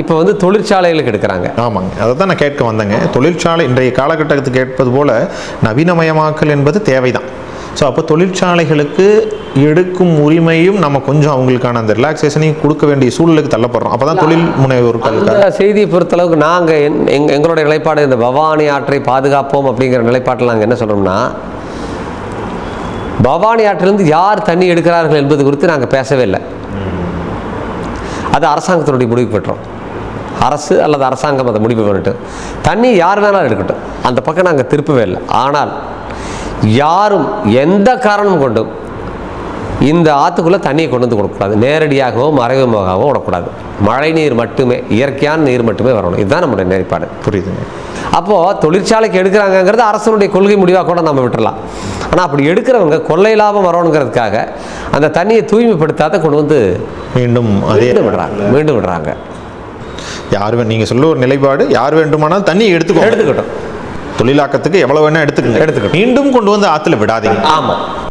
இப்போ வந்து தொழிற்சாலைகளுக்கு எடுக்கிறாங்க. ஆமாங்க. அதை தான் நான் கேட்க வந்தேங்க. தொழிற்சாலை இன்றைய காலகட்டத்துக்கு கேட்பது போல நவீனமயமாக்கல் என்பது தேவைதான். ஸோ அப்போ தொழிற்சாலைகளுக்கு எடுக்கும் உரிமையும் நம்ம கொஞ்சம் அவங்களுக்கான அந்த ரிலாக்ஸேஷனையும் கொடுக்க வேண்டிய சூழலுக்கு தள்ளப்படுறோம். அப்போ தான் தொழில் முனைவோர்களுக்கு அந்த செய்தியை பொறுத்தளவுக்கு நாங்கள் எங் எங்களுடைய நிலைப்பாடு இந்த பவானி ஆற்றை பாதுகாப்போம் அப்படிங்கிற நிலைப்பாட்டில் நாங்கள் என்ன சொல்கிறோம்னா பவானி ஆற்றிலிருந்து யார் தண்ணி எடுக்கிறார்கள் என்பது குறித்து நாங்கள் பேசவே இல்லை. அது அரசாங்கத்தினுடைய முடிவு பெற்றோம் அரசு அல்லது அரசாங்கம் அதை முடிவு பண்ணிட்டு தண்ணி யார் வேணாலும் எடுக்கட்டும். அந்த பக்கம் நாங்கள் திருப்பவே இல்லை. ஆனால் யாரும் எந்த காரணம் கொண்டும் இந்த ஆற்றுக்குள்ளே தண்ணியை கொண்டு வந்து கொடுக்கக்கூடாது. நேரடியாகவோ மறைமுகமாகவோ விடக்கூடாது. மழை நீர் மட்டுமே இயற்கையான நீர் மட்டுமே வரணும். இதுதான் நம்முடைய நிலைப்பாடு. புரியுதுங்க. அப்போது தொழிற்சாலைக்கு எடுக்கிறாங்கங்கிறது அரசனுடைய கொள்கை முடிவாக கூட நம்ம விட்டுறலாம். ஆனால் அப்படி எடுக்கிறவங்க கொள்ளை லாபம் வரணுங்கிறதுக்காக அந்த தண்ணியை தூய்மைப்படுத்தாத கொண்டு வந்து மீண்டும் மீண்டும் விடுறாங்க. மீண்டும் விடுறாங்க. யார் வே- நீங்க சொல்ல ஒரு நிலைப்பாடு யார் வேண்டுமானாலும் தண்ணியை எடுத்துக்கோ எடுத்துக்கிட்டோம். தொழிலாக்கத்துக்கு எவ்வளவு வேணா எடுத்துக்கங்க. எடுத்துக்கட்டும். மீண்டும் கொண்டு வந்து ஆத்துல விடாதீங்க. ஆமாம்